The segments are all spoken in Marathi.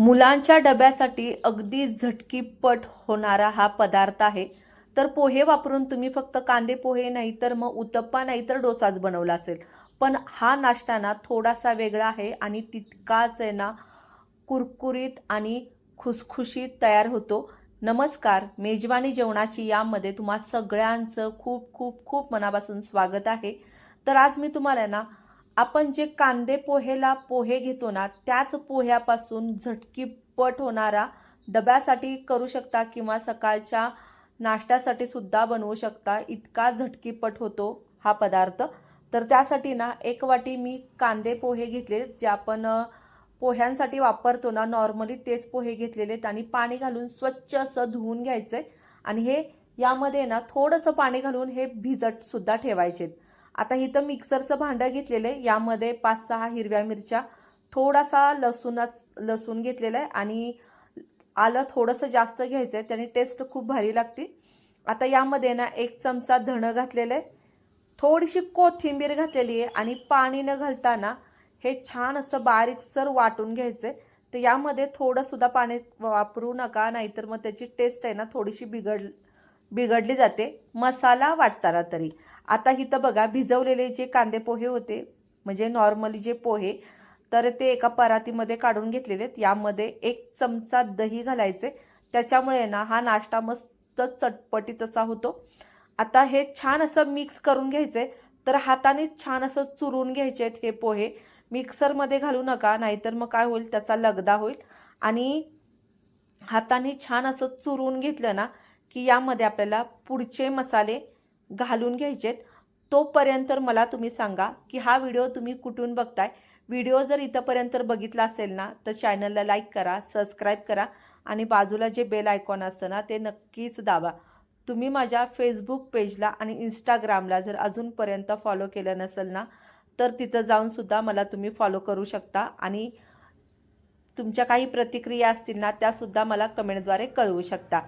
मुलांच्या डब्यासाठी अगदी झटकीपट होणारा हा पदार्थ आहे. तर पोहे वापरून तुम्ही फक्त कांदे पोहे नाही तर मग उत्तप्पा नाही तर डोसाच बनवला असेल. पण हा नाश्ता ना थोडासा वेगळा आहे आणि तितकाच आहे ना कुरकुरीत आणि खुसखुशीत तयार होतो. नमस्कार मेजवानी जेवणाची यामध्ये तुम्हा सगळ्यांचं खूप खूप खूप मनापासून स्वागत आहे. तर आज मी तुम्हाला ना आपण जे कांदे पोहेला पोहे घेतो ना त्याच पोह्यापासून झटकीपट होणारा डब्यासाठी करू शकता किंवा सकाळच्या नाश्त्यासाठी सुद्धा बनवू शकता. इतका झटकीपट होतो हा पदार्थ. तर त्यासाठी ना एक वाटी मी कांदे पोहे घेतले जे आपण पोह्यांसाठी वापरतो ना नॉर्मली तेच पोहे घेतलेले आणि पाणी घालून स्वच्छ असं धुवून घ्यायचं आहे आणि हे यामध्ये ना थोडंसं पाणी घालून हे भिजतसुद्धा ठेवायचे आता इथं मिक्सरचं भांडं घेतलेलं आहे. यामध्ये पाच सहा हिरव्या मिरच्या थोडासा लसूणच लसूण घेतलेला आहे आणि आलं थोडंसं जास्त घ्यायचं आहे. त्याने टेस्ट खूप भारी लागते. आता यामध्ये ना एक चमचा धणं घातलेलं आहे. थोडीशी कोथिंबीर घातलेली आहे आणि पाणी न घालताना हे छान असं बारीकसर वाटून घ्यायचं आहे. तर यामध्ये थोडंसुद्धा पाणी वापरू नका नाहीतर मग त्याची टेस्ट आहे ना थोडीशी बिघड बिघडली जाते. मसाला वाटताना तरी. आता इथं बघा भिजवलेले जे कांदे पोहे होते म्हणजे नॉर्मली जे पोहे तर ते एका परातीमध्ये काढून घेतलेले आहेत. यामध्ये एक चमचा दही घालायचे. त्याच्यामुळे ना हा नाश्ता मस्त चटपटीत असा होतो. आता हे छान असं मिक्स करून घ्यायचे. तर हाताने छान असं चुरून घ्यायचे आहेत हे पोहे. मिक्सरमध्ये घालू नका नाहीतर मग काय होईल त्याचा लगदा होईल. आणि हाताने छान असं चुरून घेतलं ना की यामध्ये आपल्याला पुढचे मसाले घालून घ्यायचेत. तोपर्यंत मला तुम्ही सांगा की हा व्हिडिओ तुम्ही कुठून बघताय? व्हिडिओ जर इथंपर्यंत बघितला असेल ना तर चॅनलला लाईक करा सबस्क्राईब करा आणि बाजूला जे बेल आयकॉन असतं ना ते नक्कीच दाबा. तुम्ही माझ्या फेसबुक पेजला आणि इंस्टाग्रामला जर अजूनपर्यंत फॉलो केलं नसेल ना तर तिथं जाऊनसुद्धा मला तुम्ही फॉलो करू शकता आणि तुमच्या काही प्रतिक्रिया असतील ना त्यासुद्धा मला कमेंटद्वारे कळवू शकता.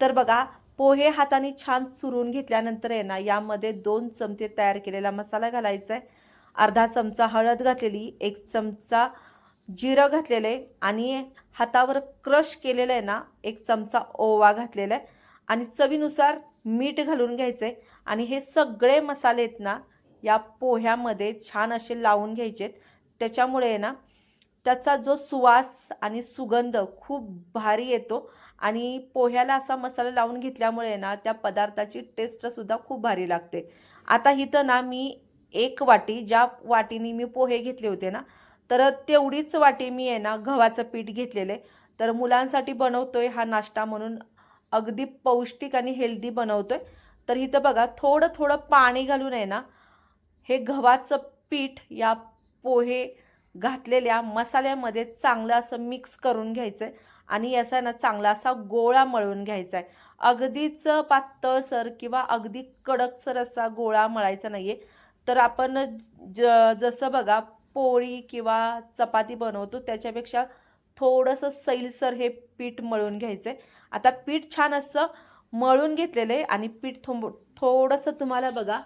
तर बघा पोहे हाताने छान चुरून घेतल्यानंतर आहे ना यामध्ये दोन चमचे तयार केलेला मसाला घालायचा आहे. अर्धा चमचा हळद घातलेली एक चमचा जिरं घातलेलं आहे आणि हातावर क्रश केलेलं आहे ना एक चमचा ओवा घातलेला आहे. आणि चवीनुसार मीठ घालून घ्यायचं आहे. आणि हे सगळे मसाले आहेत ना या पोह्यामध्ये छान असे लावून घ्यायचे आहेत. त्याच्यामुळे आहे ना त्याचा जो सुवास आणि सुगंध खूप भारी येतो. आणि पोह्याला असा मसाला लावून घेतल्यामुळे ना त्या पदार्थाची टेस्टसुद्धा खूप भारी लागते. आता इथं ना मी एक वाटी ज्या वाटीने मी पोहे घेतले होते ना तर तेवढीच वाटी मी आहे ना गव्हाचं पीठ घेतलेलं आहे. तर मुलांसाठी बनवतोय हा नाश्ता म्हणून अगदी पौष्टिक आणि हेल्दी बनवतोय. तर इथं बघा थोडं थोडं पाणी घालून आहे ना हे गव्हाचं पीठ या पोहे घातलेल्या मसाल्यामध्ये चांगलं असं मिक्स करून घ्यायचं आहे आणि याचा ना चांगला असा गोळा मळून घ्यायचा आहे. अगदीच पातळसर किंवा अगदी कडकसर असा गोळा मळायचा नाही आहे तर आपण ज जसं बघा पोळी किंवा चपाती बनवतो त्याच्यापेक्षा थोडंसं सैलसर हे पीठ मळून घ्यायचं आहे आता पीठ छान असं मळून घेतलेलं आहे आणि पीठ थो थोडंसं तुम्हाला बघा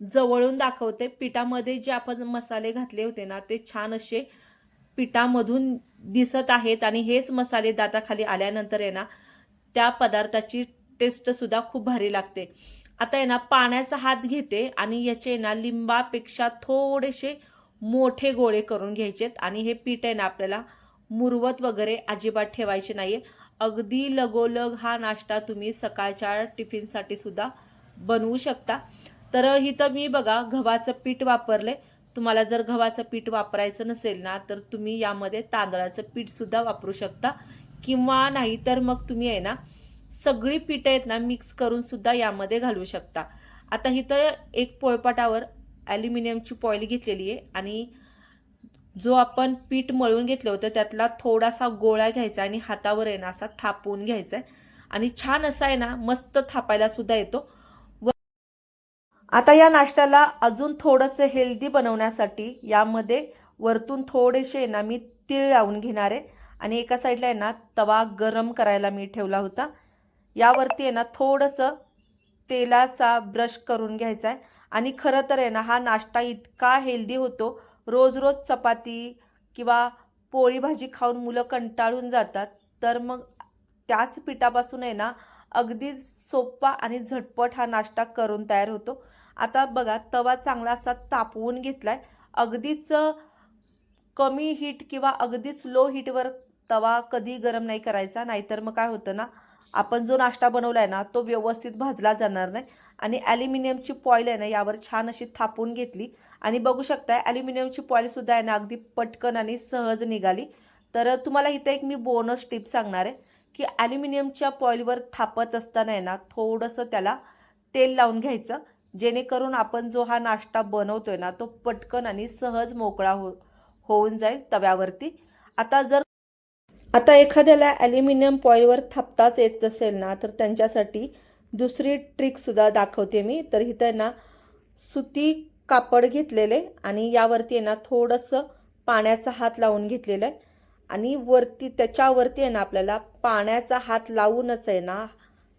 जवळून दाखवते. पिठामध्ये जे आपण मसाले घातले होते ना ते छान असे पिठामधून दिसत आहेत आणि हेच मसाले दाताखाली आल्यानंतर आहे ना त्या पदार्थाची टेस्टसुद्धा खूप भारी लागते. आता आहे ना पाण्याचा हात घेते आणि याचे ना लिंबापेक्षा थोडेसे मोठे गोळे करून घ्यायचेत आणि हे पीठ आहे ना आपल्याला मुरवत वगैरे अजिबात ठेवायचे नाही आहे अगदी लगोलग हा नाश्ता तुम्ही सकाळच्या टिफिनसाठी सुद्धा बनवू शकता. तर इथं मी बघा गव्हाचं पीठ वापरले तुम्हाला जर गव्हाचं पीठ वापरायचं नसेल ना तर तुम्ही यामध्ये तांदळाचं पीठसुद्धा वापरू शकता. किंवा नाही तर मग तुम्ही आहे ना सगळी पीठं आहेत ना मिक्स करून सुद्धा यामध्ये घालू शकता. आता इथं एक पोळपाटावर ॲल्युमिनियमची पॉईल घेतलेली आहे आणि जो आपण पीठ मळून घेतलं होतं त्यातला थोडासा गोळा घ्यायचा आणि हातावर आहे ना असा थापवून घ्यायचा आहे. आणि छान असा आहे ना मस्त थापायला सुद्धा येतो. आता या नाश्त्याला अजून थोडंसं हेल्दी बनवण्यासाठी यामध्ये वरतून थोडेसे ना मी तीळ लावून घेणार आहे. आणि एका साईडला आहे ना तवा गरम करायला मी ठेवला होता. यावरती आहे ना थोडंसं तेलाचा ब्रश करून घ्यायचा आहे. आणि खरं तर आहे ना हा नाश्ता इतका हेल्दी होतो. रोज रोज चपाती किंवा पोळी भाजी खाऊन मुलं कंटाळून जातात. तर मग त्याच पिठापासून आहे ना अगदी सोपा आणि झटपट हा नाश्ता करून तयार होतो. आता बघा तवा चांगला असा तापवून घेतलाय. अगदीच कमी हीट किंवा अगदीच लो हीटवर तवा कधी गरम नाही करायचा. नाहीतर मग काय होतं ना आपण जो नाश्ता बनवला आहे ना तो व्यवस्थित भाजला जाणार नाही. आणि ॲल्युमिनियमची पॉईल आहे ना यावर छान अशी थापून घेतली. आणि बघू शकताय ॲल्युमिनियमची पॉईलसुद्धा आहे ना अगदी पटकन आणि सहज निघाली. तर तुम्हाला इथं एक मी बोनस टिप सांगणार आहे की ॲल्युमिनियमच्या पॉईलवर थापत असताना आहे ना थोडंसं त्याला तेल लावून घ्यायचं. जेणेकरून आपण जो हा नाश्ता बनवतोय ना तो पटकन आणि सहज मोकळा हो होऊन जाईल तव्यावरती. आता जर आता एखाद्याला ॲल्युमिनियम पॉईलवर थापताच येत नसेल ना तर त्यांच्यासाठी दुसरी ट्रिकसुद्धा दाखवते मी. तर इथं आहे ना सुती कापड घेतलेले आणि यावरती आहे ना थोडंसं पाण्याचा हात लावून घेतलेलं आहे. आणि वरती त्याच्यावरती आहे ना आपल्याला पाण्याचा हात लावूनच आहे ना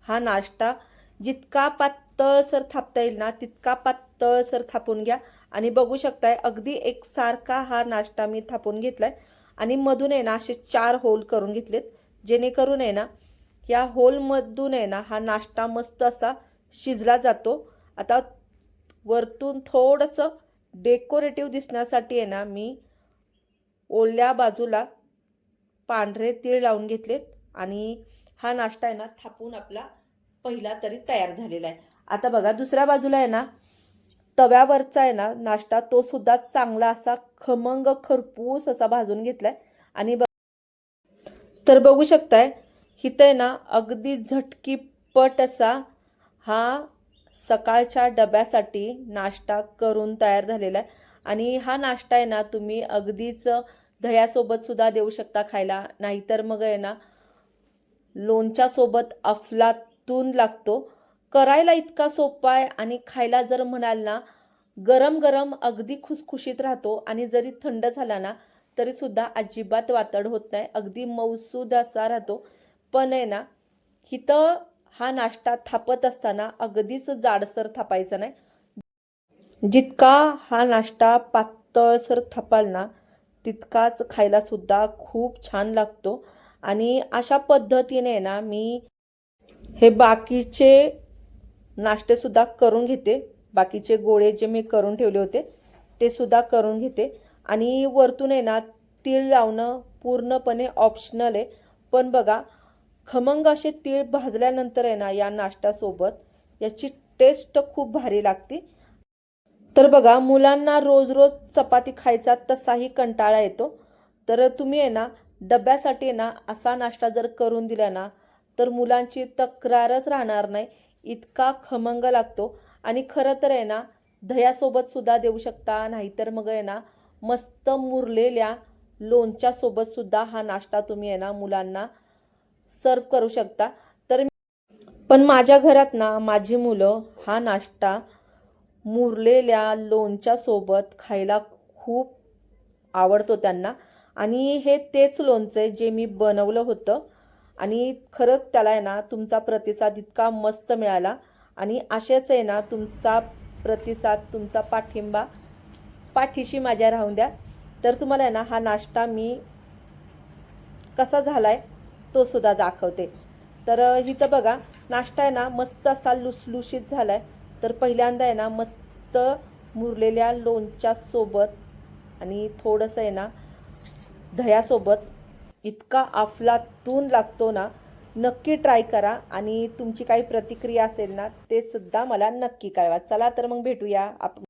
हा नाश्ता जितका पात पातळसर थापता येईल ना तितका पातळसर थापून घ्या. आणि बघू शकताय अगदी एकसारखा हा नाश्ता मी थापून घेतलाय. आणि मधून आहे ना असे चार होल करून घेतलेत. जेणेकरून आहे ना या होलमधून आहे ना हा नाश्ता मस्त असा शिजला जातो. आता वरतून थोडंसं डेकोरेटिव्ह दिसण्यासाठी आहे ना मी ओल्या बाजूला पांढरे तीळ लावून घेतलेत. आणि हा नाश्ता आहे ना थापून आपला पहिला तरी तयार झालेला आहे. आता बघा दुसऱ्या बाजूला आहे ना तव्यावरचा आहे ना नाश्ता तो सुद्धा चांगला असा खमंग खरपूस असा भाजून घेतलाय. आणि बघ तर बघू शकताय इथं आहे ना अगदी झटकीपट असा हा सकाळच्या डब्यासाठी नाश्ता करून तयार झालेला आहे. आणि हा नाश्ता आहे ना तुम्ही अगदीच दह्यासोबत सुद्धा देऊ शकता खायला. नाहीतर मग आहे ना लोणच्यासोबत अफलात तून लागतो. करायला इतका सोपा आहे आणि खायला जर म्हणाल ना गरम गरम अगदी खुसखुशीत राहतो आणि जरी थंड झाला ना तरीसुद्धा अजिबात वातड होत नाही. अगदी मौसूद असा राहतो. पण आहे ना इथं हा नाश्ता थापत असताना अगदीच जाडसर थापायचा नाही. जितका हा नाश्ता पातळसर थापाल ना तितकाच खायला सुद्धा खूप छान लागतो. आणि अशा पद्धतीने ना मी हे बाकीचे नाश्तेसुद्धा करून घेते. बाकीचे गोळे जे मी करून ठेवले होते ते सुद्धा करून घेते. आणि वरतून आहे ना तीळ लावणं पूर्णपणे ऑप्शनल आहे. पण बघा खमंग असे तीळ भाजल्यानंतर आहे ना या नाश्त्यासोबत याची टेस्ट खूप भारी लागते. तर बघा मुलांना रोज रोज चपाती खायचा तसाही कंटाळा येतो. तर तुम्ही आहे ना डब्यासाठी आहे ना असा नाश्ता जर करून दिला ना तर मुलांची तक्रारच राहणार नाही. इतका खमंग लागतो. आणि खरं तर आहे ना दह्यासोबत सुद्धा देऊ शकता नाहीतर मग आहे ना मस्त मुरलेल्या लोणच्यासोबत सुद्धा हा नाश्ता तुम्ही आहे ना मुलांना सर्व करू शकता. तर पण माझ्या घरात ना माझी मुलं हा नाश्ता मुरलेल्या लोणच्यासोबत खायला खूप आवडतो त्यांना. आणि हे तेच लोणचं आहे जे मी बनवलं होतं. आणि खरंच त्याला आहे ना तुमचा प्रतिसाद इतका मस्त मिळाला. आणि असेच आहे ना तुमचा प्रतिसाद तुमचा पाठिंबा पाठीशी माझ्या राहून द्या. तर तुम्हाला आहे ना हा नाश्ता मी कसा झालाय तो सुद्धा दाखवते. तर इथं बघा नाश्ता आहे ना मस्त असा लुसलुशीत झाला आहे तर पहिल्यांदा आहे ना मस्त मुरलेल्या लोणच्या सोबत आणि थोडंसं आहे ना दह्यासोबत इतका अफलातून लागतो ना नक्की ट्राय करा आणि तुमची काही प्रतिक्रिया असेल ना ते सुद्धा मला नक्की कळवा. चला तर मग भेटूया आपण.